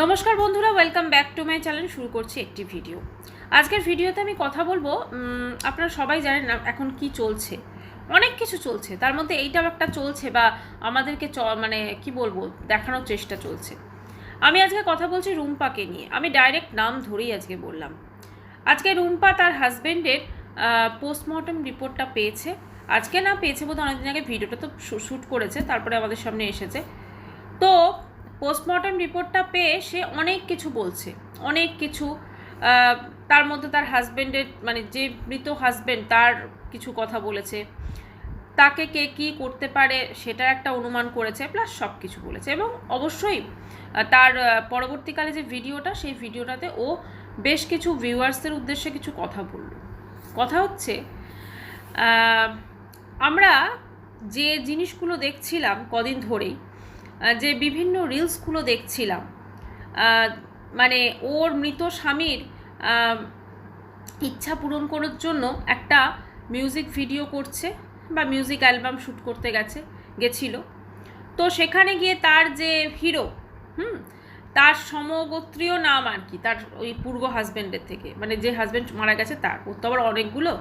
নমস্কার বন্ধুরা welcome back to my channel শুরু করছি একটি ভিডিও আজকের ভিডিওতে আমি কথা বলব আপনারা সবাই জানেন এখন কি চলছে। অনেক কিছু চলছে, তার মধ্যে এইটাও একটা চলছে বা আমাদেরকে চ মানে কি বলব, দেখানোর চেষ্টা চলছে। আমি আজকে কথা বলছি রুম্পাকে নিয়ে। আমি ডাইরেক্ট নাম ধরেই আজকে বললাম। আজকে রুম্পা তার হাজব্যান্ডের পোস্টমর্টম রিপোর্টটা পেয়েছে। আজকে না পেয়েছে বোধহয় অনেকদিন আগে ভিডিওটা তো শ্যুট করেছে, তারপরে আমাদের সামনে এসেছে। তো পোস্টমর্টম রিপোর্টটা পেয়ে সে অনেক কিছু বলছে। অনেক কিছু তার মধ্যে তার হাজব্যান্ডের মানে যে মৃত হাজব্যান্ড তার কিছু কথা বলেছে। তাকে কে কী করতে পারে সেটার একটা অনুমান করেছে প্লাস সব কিছু বলেছে। এবং অবশ্যই তার পরবর্তীকালে যে ভিডিওটা, সেই ভিডিওটাতে ও বেশ কিছু ভিউয়ার্সদের উদ্দেশ্যে কিছু কথা বলল। কথা হচ্ছে আমরা যে জিনিসগুলো দেখছিলাম কদিন ধরেই যে বিভিন্ন রিলসগুলো দেখছিলাম। মানে ওর মৃত স্বামীর ইচ্ছা পূরণ করার জন্য একটা মিউজিক ভিডিও করছে বা মিউজিক অ্যালবাম শ্যুট করতে গেছে, গেছিল। তো সেখানে গিয়ে তার যে হিরো হুম, তার সমগোত্রীয় নাম আর কি, তার ওই পূর্ব হাজব্যান্ডের থেকে। মানে যে হাজব্যান্ড মারা গেছে তার, ওর তো আবার অনেকগুলো।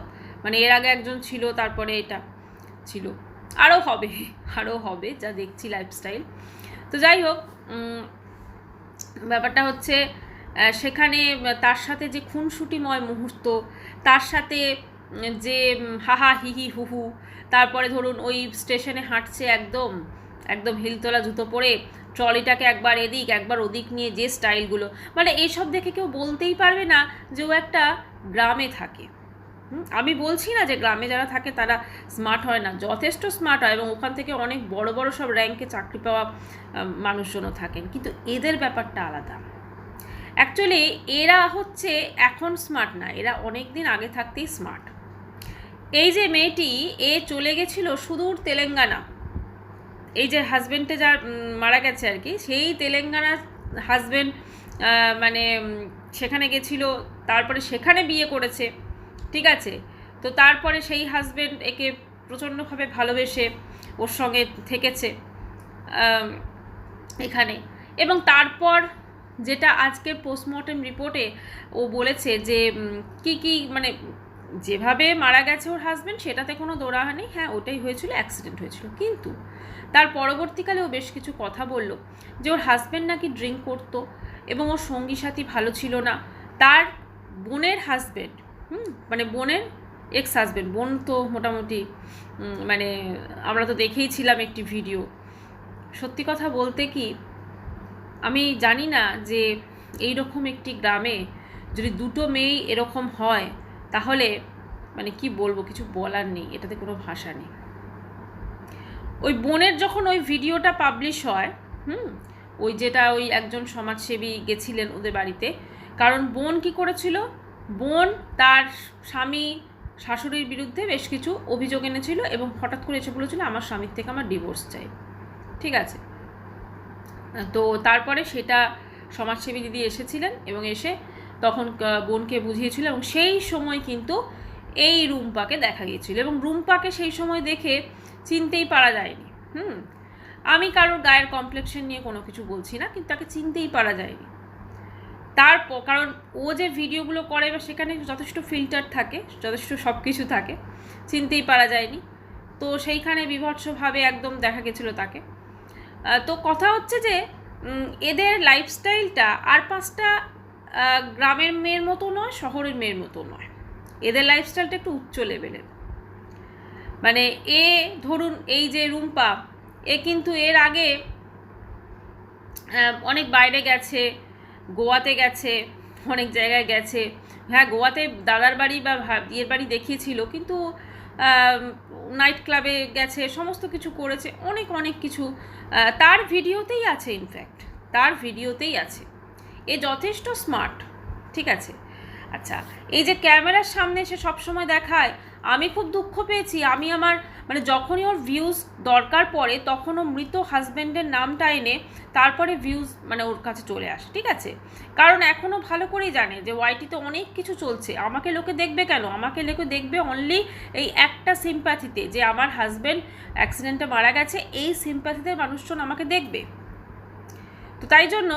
মানে এর আগে একজন ছিল, তারপরে এটা ছিল। আরও হবে আরও হবে যা দেখছি লাইফস্টাইল তো যাই হোক ব্যাপারটা হচ্ছে সেখানে তার সাথে যে খুনসুটিময় মুহূর্ত, তার সাথে যে হাহা হিহি হুহু তারপরে ধরুন ওই স্টেশনে হাঁটছে একদম একদম হিলতলা জুতো পরে, ট্রলিটাকে একবার এদিক, একবার ওদিক নিয়ে যে স্টাইলগুলো মানে এইসব দেখে কেউ বলতেই পারবে না যে ও একটা গ্রামে থাকে। আমি বলছি না যে গ্রামে যারা থাকে তারা স্মার্ট হয় না। যথেষ্ট স্মার্ট হয় এবং ওখান থেকে অনেক বড় বড় সব র্যাঙ্কে চাকরি পাওয়া মানুষজনও থাকেন। কিন্তু এদের ব্যাপারটা আলাদা। অ্যাকচুয়ালি এরা হচ্ছে এখন স্মার্ট না, এরা অনেক দিন আগে থাকতেই স্মার্ট এই যে মেয়েটি, এ চলে গেছিল সুদূর তেলেঙ্গানা। এই যে হাজব্যান্ডে যার মারা গেছে আর কি, সেই তেলেঙ্গানার হাজব্যান্ড মানে সেখানে গেছিল, তারপরে সেখানে বিয়ে করেছে। ঠিক আছে? তো তারপরে সেই হাজব্যান্ড একে প্রচণ্ডভাবে ভালোবেসে ওর সঙ্গে থেকেছে এখানে। এবং তারপর যেটা আজকের পোস্টমর্টেম রিপোর্টে ও বলেছে যে কি কি মানে যেভাবে মারা গেছে ওর হাজব্যান্ড সেটাতে কোনো দোরাহা নেই। হ্যাঁ ওটাই হয়েছিল অ্যাক্সিডেন্ট হয়েছিল। কিন্তু তার পরবর্তীকালে ও বেশ কিছু কথা বলল যে, ওর হাজব্যান্ড নাকি ড্রিঙ্ক করতো এবং ওর সঙ্গী সাথী ভালো ছিল না। তার বোনের হাজব্যান্ড হুম মানে বোনের এক্স হাজব্যান্ড বোন তো মোটামুটি মানে আমরা তো দেখেই ছিলাম একটি ভিডিও সত্যি কথা বলতে কি, আমি জানি না যে এই রকম একটি গ্রামে যদি দুটো মেয়েই এরকম হয়, তাহলে মানে কি বলব, কিছু বলার নেই, এটাতে কোনো ভাষা নেই। ওই বোনের যখন ওই ভিডিওটা পাবলিশ হয়, হুম, ওই যেটা ওই একজন সমাজসেবী গেছিলেন ওদের বাড়িতে, কারণ বোন কি করেছিল? বোন তার স্বামী শাশুড়ির বিরুদ্ধে বেশ কিছু অভিযোগ এনেছিল এবং হঠাৎ করে এসে বলেছিল আমার স্বামীর থেকে আমার ডিভোর্স চাই। ঠিক আছে? তো তারপরে সেটা সমাজসেবী দিদি এসেছিলেন এবং এসে তখন বোনকে বুঝিয়েছিল এবং সেই সময় কিন্তু এই রুম্পাকে দেখা গিয়েছিল এবং রুম্পাকে সেই সময় দেখে চিনতেই পারা যায়নি। হুম? আমি কারোর গায়ের কমপ্লেক্সন নিয়ে কোনো কিছু বলছি না, কিন্তু তাকে চিনতেই পারা যায়নি। তার কারণ ও যে ভিডিওগুলো করে বা সেখানে যথেষ্ট ফিল্টার থাকে, যথেষ্ট সব কিছু থাকে, চিনতেই পারা যায়নি। তো সেইখানে বিভৎসভাবে একদম দেখা গেছিল তাকে। তো কথা হচ্ছে যে এদের লাইফস্টাইলটা আর পাঁচটা গ্রামের মেয়ের মতো নয়, শহরের মেয়ের মতো নয়। এদের লাইফস্টাইলটা একটু উচ্চ লেভেলের মানে এ, ধরুন, এই যে রুম্পা, এ কিন্তু এর আগে অনেক বাইরে গেছে গোয়াতে গেছে, অনেক জায়গায় গেছে। হ্যাঁ গোয়াতে দাদার বাড়ি বা বিয়ের বাড়ি দেখিয়েছিল, কিন্তু নাইট ক্লাবে গেছে, সমস্ত কিছু করেছে, অনেক অনেক কিছু। তার ভিডিওতেই আছে ইনফ্যাক্ট তার ভিডিওতেই আছে। এ যথেষ্ট স্মার্ট ঠিক আছে? আচ্ছা এই যে ক্যামেরার সামনে এসে সবসময় দেখায়, আমি খুব দুঃখ পেয়েছি, আমি আমার মানে যখনই ওর ভিউজ দরকার পড়ে, তখন ও মৃত হাজব্যান্ডের নামটা এনে তারপরে ভিউজ মানে ওর কাছে চলে আসে, ঠিক আছে? কারণ এখনও ভালো করেই জানে যে ওয়াইটিতে অনেক কিছু চলছে। আমাকে লোকে দেখবে কেন? আমাকে লোকে দেখবে অনলি এই একটা সিম্প্যাথিতে যে আমার হাজব্যান্ড অ্যাক্সিডেন্টে মারা গেছে, এই সিম্প্যাথিতে মানুষজন আমাকে দেখবে। তো তাই জন্য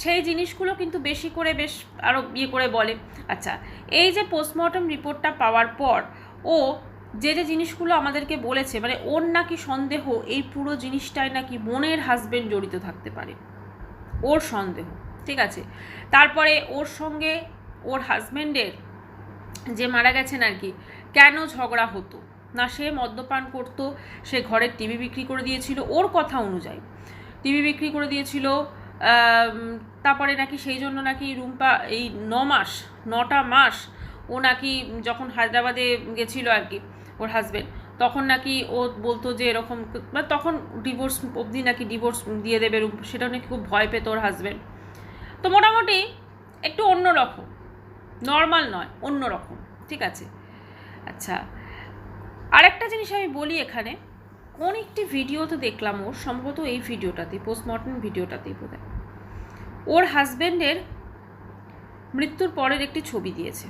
সেই জিনিসগুলো কিন্তু বেশি করে বেশ আরও ইয়ে করে বলে। আচ্ছা এই যে পোস্টমর্টম রিপোর্টটা পাওয়ার পর ও যে যে জিনিসগুলো আমাদেরকে বলেছে মানে ওর নাকি সন্দেহ, এই পুরো জিনিসটায় নাকি বোনের হাজবেন্ড জড়িত থাকতে পারে। ওর সন্দেহ, ঠিক আছে? তারপরে ওর সঙ্গে ওর হাজবেন্ডের যে মারা গেছেন আর কি, কেন ঝগড়া হতো? না সে মদ্যপান করতো, সে ঘরের টিভি বিক্রি করে দিয়েছিল, ওর কথা অনুযায়ী। টিভি বিক্রি করে দিয়েছিল তারপরে নাকি সেই জন্য নাকি রুম্পা এই ন মাস, নটা মাস ও নাকি যখন হায়দ্রাবাদে গেছিল আর কি ওর হাজবেন্ড তখন নাকি ও বলতো যে এরকম মানে তখন ডিভোর্স অবধি নাকি ডিভোর্স দিয়ে দেবে সেটাও নাকি খুব ভয় পেত ওর হাজবেন্ড তো মোটামুটি একটু অন্যরকম নর্মাল নয় অন্যরকম ঠিক আছে? আচ্ছা। আরেকটা জিনিস আমি বলি এখানে। কোন একটি ভিডিওতে দেখলাম ওর সম্ভবত এই ভিডিওটাতে পোস্টমর্টম ভিডিওটাতেই বোধ ওর হাজবেন্ডের মৃত্যুর পরের একটি ছবি দিয়েছে।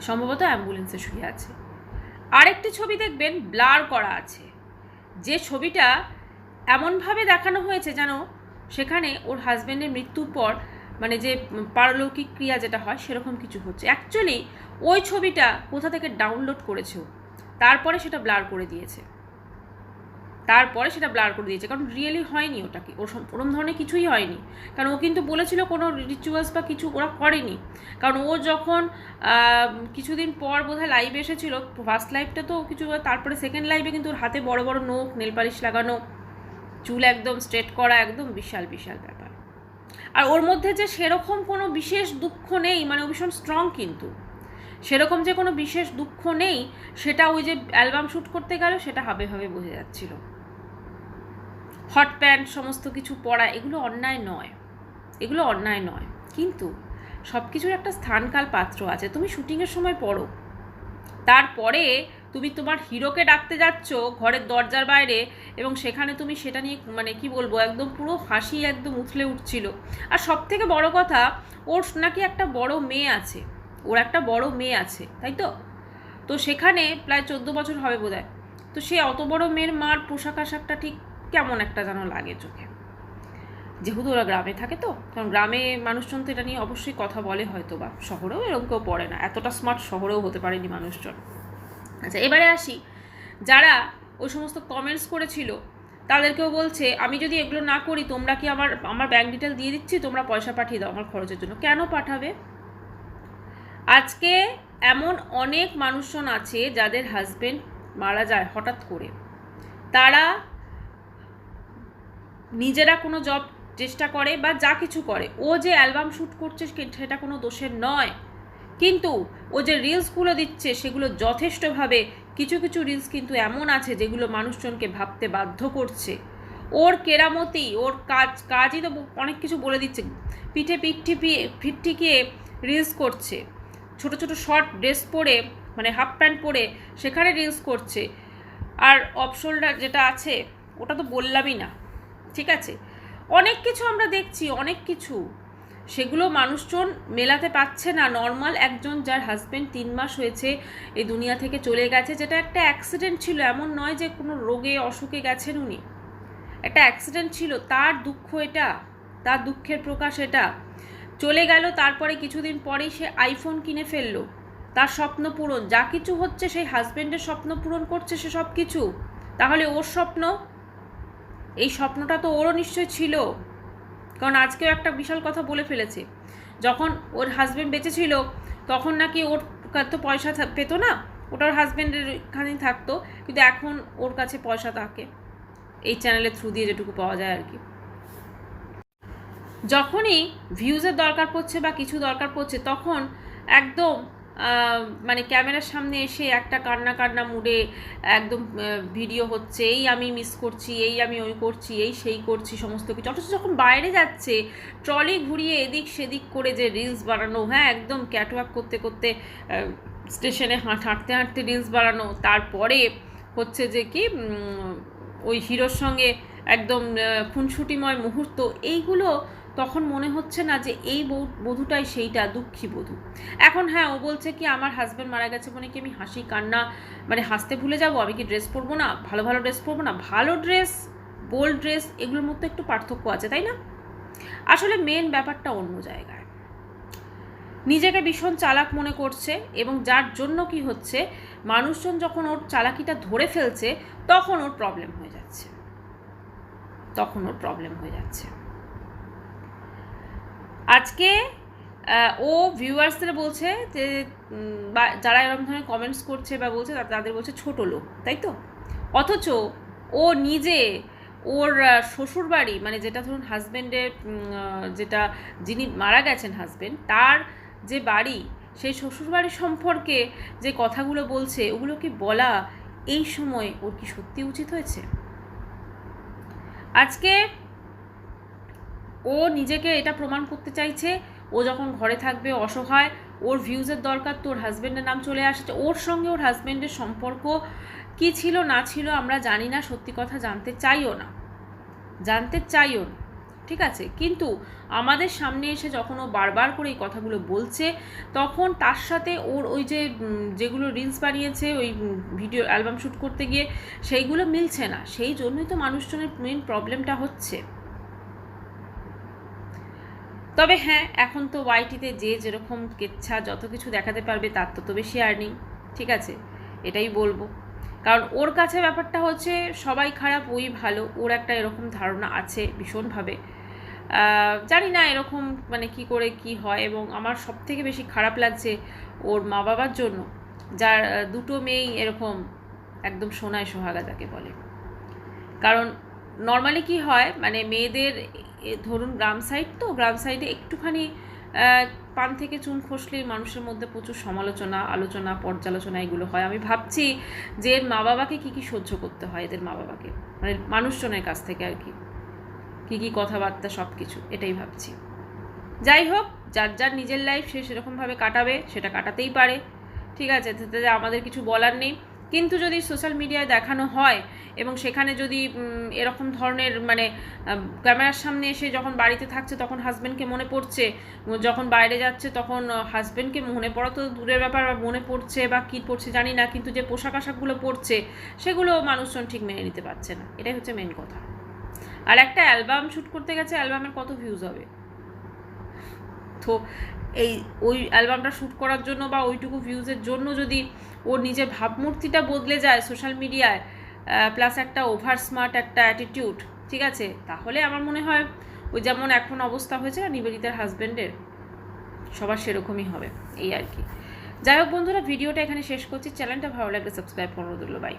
সম্ভবত অ্যাম্বুলেন্সে শুয়ে আছে। আরেকটি ছবি দেখবেন, ব্লার করা আছে। যে ছবিটা এমনভাবে দেখানো হয়েছে যেন সেখানে ওর হাজব্যান্ডের মৃত্যুর পর মানে যে পারলৌকিক ক্রিয়া যেটা হয়, সেরকম কিছু হচ্ছে। অ্যাকচুয়ালি ওই ছবিটা কোথা থেকে ডাউনলোড করেছে তারপরে সেটা ব্লার করে দিয়েছে। তারপরে সেটা ব্লার করে দিয়েছে। কারণ রিয়েলি হয়নি ওটাকে। ওরম ধরনের কিছুই হয়নি। কারণ ও কিন্তু বলেছিল কোনো রিচুয়ালস বা কিছু ওরা করেনি। কারণ ও যখন কিছুদিন পর বোধহয় লাইভে এসেছিল ফার্স্ট লাইভটা তো কিছু, তারপরে সেকেন্ড লাইভে কিন্তু ওর হাতে বড় বড় নোখ নেল পালিশ লাগানো, চুল একদম স্ট্রেট করা, একদম বিশাল বিশাল ব্যাপার। আর ওর মধ্যে যে সেরকম কোনো বিশেষ দুঃখ নেই মানে ও ভীষণ স্ট্রং কিন্তু। সেরকম যে কোনো বিশেষ দুঃখ নেই, সেটা ওই যে অ্যালবাম শ্যুট করতে গেল, সেটা হাবে হাবে বোঝা যাচ্ছিল। হট প্যান্ট, সমস্ত কিছু পরা, এগুলো অন্যায় নয়। এগুলো অন্যায় নয়। কিন্তু সব কিছুর একটা স্থানকাল পাত্র আছে। তুমি শুটিংয়ের সময় পড়ো। তারপরে তুমি তোমার হিরোকে ডাকতে যাচ্ছ ঘরের দরজার বাইরে এবং সেখানে তুমি সেটা নিয়ে মানে কি বলব, একদম পুরো হাসি একদম উথলে উঠছিল। আর সব থেকে বড় কথা, ওর নাকি একটা বড় মেয়ে আছে। ওর একটা বড় মেয়ে আছে, তাই তো? তো সেখানে প্রায় চোদ্দ বছর হবে বোধহয়। তো সে অত বড় মেয়ের মার পোশাক আশাকটা ঠিক কেমন একটা যেন লাগে চোখে। যেহেতু ওরা গ্রামে থাকে তো, কারণ গ্রামে মানুষজন তো এটা নিয়ে অবশ্যই কথা বলে হয়তো বা শহরেও এরকম কেউ পড়ে না, এতটা স্মার্ট শহরেও হতে পারেনি মানুষজন। আচ্ছা এবারে আসি। যারা ওই সমস্ত কমেন্টস করেছিল, তাদেরকেও বলছে, আমি যদি এগুলো না করি, তোমরা কি আমার আমার ব্যাঙ্ক ডিটেল দিয়ে দিচ্ছি? তোমরা পয়সা পাঠিয়ে দাও আমার খরচের জন্য। কেন পাঠাবে? আজকে এমন অনেক মানুষজন আছে যাদের হাজবেন্ড মারা যায় হঠাৎ করে। তারা নিজেরা কোনো জব চেষ্টা করে বা যা কিছু করে। ও যে অ্যালবাম শ্যুট করছে সেটা কোনো দোষের নয়। কিন্তু ও যে রিলসগুলো দিচ্ছে সেগুলো যথেষ্টভাবে কিছু কিছু রিলস কিন্তু এমন আছে যেগুলো মানুষজনকে ভাবতে বাধ্য করছে। ওর কেরামতি, ওর কাজ, কাজই তো অনেক কিছু বলে দিচ্ছে। পিঠে পিঠ টিকিয়ে রিলস করছে। ছোট ছোট শর্ট ড্রেস পরে মানে হাফ প্যান্ট পরে সেখানে রিলস করছে। আর অপশোল্ডার যেটা আছে, ওটা তো বললামই না। ঠিক আছে? অনেক কিছু আমরা দেখছি, অনেক কিছু। সেগুলো মানুষজন মেলাতে পারছে না। নর্মাল একজন যার হাজব্যান্ড তিন মাস হয়েছে এই দুনিয়া থেকে চলে গেছে, যেটা একটা অ্যাক্সিডেন্ট ছিল। এমন নয় যে কোনো রোগে অসুখে গেছেন উনি। একটা অ্যাক্সিডেন্ট ছিল। তার দুঃখ এটা, তার দুঃখের প্রকাশ এটা। চলে গেল, তারপরে কিছুদিন পরেই সে আইফোন কিনে ফেলল। তার স্বপ্ন পূরণ। যা কিছু হচ্ছে, সেই হাজব্যান্ডের স্বপ্ন পূরণ করছে সে সব কিছু তাহলে ওর স্বপ্ন? এই স্বপ্নটা তো ওরও নিশ্চয় ছিল। কারণ আজকেও একটা বিশাল কথা বলে ফেলেছে। যখন ওর হাজব্যান্ড বেঁচে ছিল, তখন নাকি ওর তো পয়সা পেতো না? ওটা ওর হাজবেন্ডের এখানেই থাকতো, কিন্তু এখন ওর কাছে পয়সা থাকে। এই চ্যানেলের থ্রু দিয়ে যেটুকু পাওয়া যায় আর কি। যখনই ভিউজের দরকার পড়ছে বা কিছু দরকার পড়ছে, তখন একদম মানে ক্যামেরার সামনে এসে একটা কান্না কান্না মুডে একদম ভিডিও হচ্ছে, এই আমি মিস করছি, এই আমি ওই করছি, এই সেই করছি সমস্ত কিছু। অথচ যখন বাইরে যাচ্ছে ট্রলি ঘুরিয়ে এদিক সেদিক করে যে রিলস বানানো হ্যাঁ একদম ক্যাটওয়াক করতে করতে স্টেশনে হাঁট, হাঁটতে হাঁটতে রিলস বানানো, তারপরে হচ্ছে যে কি ওই হিরোর সঙ্গে একদম খুনসুটিময় মুহূর্ত, এইগুলো তখন মনে হচ্ছে না যে এই বধূটাই সেইটা, দুঃখী বধূ। এখন হ্যাঁ ও বলছে কি, আমার হাজব্যান্ড মারা গেছে মানে কি আমি হাসি, কান্না মানে হাসতে ভুলে যাব? আমি কি ড্রেস পরবো না? ভালো ভালো ড্রেস পরবো না? ভালো ড্রেস বোল্ড ড্রেস এগুলোর মধ্যে একটু পার্থক্য আছে, তাই না? আসলে মেন ব্যাপারটা অন্য জায়গায়। নিজেকে ভীষণ চালাক মনে করছে এবং যার জন্য কি হচ্ছে, মানুষজন যখন ওর চালাকিটা ধরে ফেলছে, তখন ওর প্রবলেম হয়ে যাচ্ছে। তখন ওর প্রবলেম হয়ে যাচ্ছে। আজকে ও ভিউয়ার্সদের বলছে যে বা, যারা এরকম ধরনের কমেন্টস করছে বা বলছে তাদের বলছে ছোট লোক, তাই তো? অথচ ও নিজে ওর শ্বশুরবাড়ি মানে যেটা ধরুন হাজব্যান্ডের যেটা যিনি মারা গেছেন হাজব্যান্ড তার যে বাড়ি, সেই শ্বশুরবাড়ি সম্পর্কে যে কথাগুলো বলছে, ওগুলো কি বলা এই সময় ওর কি সত্যি উচিত হয়েছে? আজকে ও নিজেকে এটা প্রমাণ করতে চাইছে, ও যখন ঘরে থাকবে অসহায়, ওর ভিউজের দরকার, তোর হাজব্যান্ডের নাম চলে আসছে, ওর সঙ্গে ওর হাজব্যান্ডের সম্পর্ক কি ছিল, না ছিল, আমরা জানি না, সত্যি কথা জানতে চাইও না। জানতে চাইও না, ঠিক আছে? কিন্তু আমাদের সামনে এসে যখন ও বারবার করে এই কথাগুলো বলছে, তখন তার সাথে ওর ওই যে যেগুলো রিলস বানিয়েছে, ওই ভিডিও অ্যালবাম শ্যুট করতে গিয়ে, সেইগুলো মিলছে না। সেই জন্যই তো মানুষজনের মেন প্রবলেমটা হচ্ছে। তবে হ্যাঁ এখন তো ওয়াইটিতে যে যেরকম কেচ্ছা যত কিছু দেখাতে পারবে তার তো তো বেশি আর্নিং ঠিক আছে? এটাই বলব। কারণ ওর কাছে ব্যাপারটা হচ্ছে সবাই খারাপ, ওই ভালো, ওর একটা এরকম ধারণা আছে ভীষণভাবে। জানি না এরকম মানে কি করে কি হয় এবং আমার সব থেকে বেশি খারাপ লাগছে ওর মা বাবার জন্য, যার দুটো মেয়েই এরকম একদম সোনায় সোহাগা যাকে বলে। কারণ নর্মালি কি হয় মানে মেয়েদের ধরুন গ্রাম সাইড তো, গ্রাম সাইডে একটুখানি পান থেকে চুন খসলেই মানুষের মধ্যে প্রচুর সমালোচনা, আলোচনা, পর্যালোচনা এগুলো হয়। আমি ভাবছি যে এর মা বাবাকে কী কী সহ্য করতে হয় এদের মা বাবাকে? মানে মানুষজনের কাছ থেকে আর কি। কী কী কথাবার্তা সব কিছু এটাই ভাবছি। যাই হোক, যার যার নিজের লাইফ সে সেরকমভাবে কাটাবে, সেটা কাটাতেই পারে। ঠিক আছে, তাতে আমাদের কিছু বলার নেই। কিন্তু যদি সোশ্যাল মিডিয়ায় দেখানো হয় এবং সেখানে যদি এরকম ধরনের মানে ক্যামেরার সামনে এসে যখন বাড়িতে থাকছে তখন হাজব্যান্ডকে মনে পড়ছে যখন বাইরে যাচ্ছে তখন হাজব্যান্ডকে মনে পড়া তো দূরের ব্যাপার, বা মনে পড়ছে বা কী পড়ছে জানি না, কিন্তু যে পোশাক আশাকগুলো পরছে, সেগুলো মানুষজন ঠিক মেনে নিতে পারছে না। এটাই হচ্ছে মেন কথা। আর একটা অ্যালবাম শ্যুট করতে গেছে, অ্যালবামের কত ভিউজ হবে? তো এই ওই অ্যালবামটা শ্যুট করার জন্য বা ওইটুকু ভিউজের জন্য যদি ওর নিজের ভাবমূর্তিটা বদলে যায় সোশ্যাল মিডিয়ায় প্লাস একটা ওভার স্মার্ট একটা অ্যাটিটিউড ঠিক আছে? তাহলে আমার মনে হয় ওই যেমন এখন অবস্থা হয়েছে না নিবেদিতার হাজব্যান্ডের সবার সেরকমই হবে, এই আর কি। যাই হোক বন্ধুরা, ভিডিওটা এখানে শেষ করছি। চ্যানেলটা ভালো লাগলে সাবস্ক্রাইব করো দিল বাই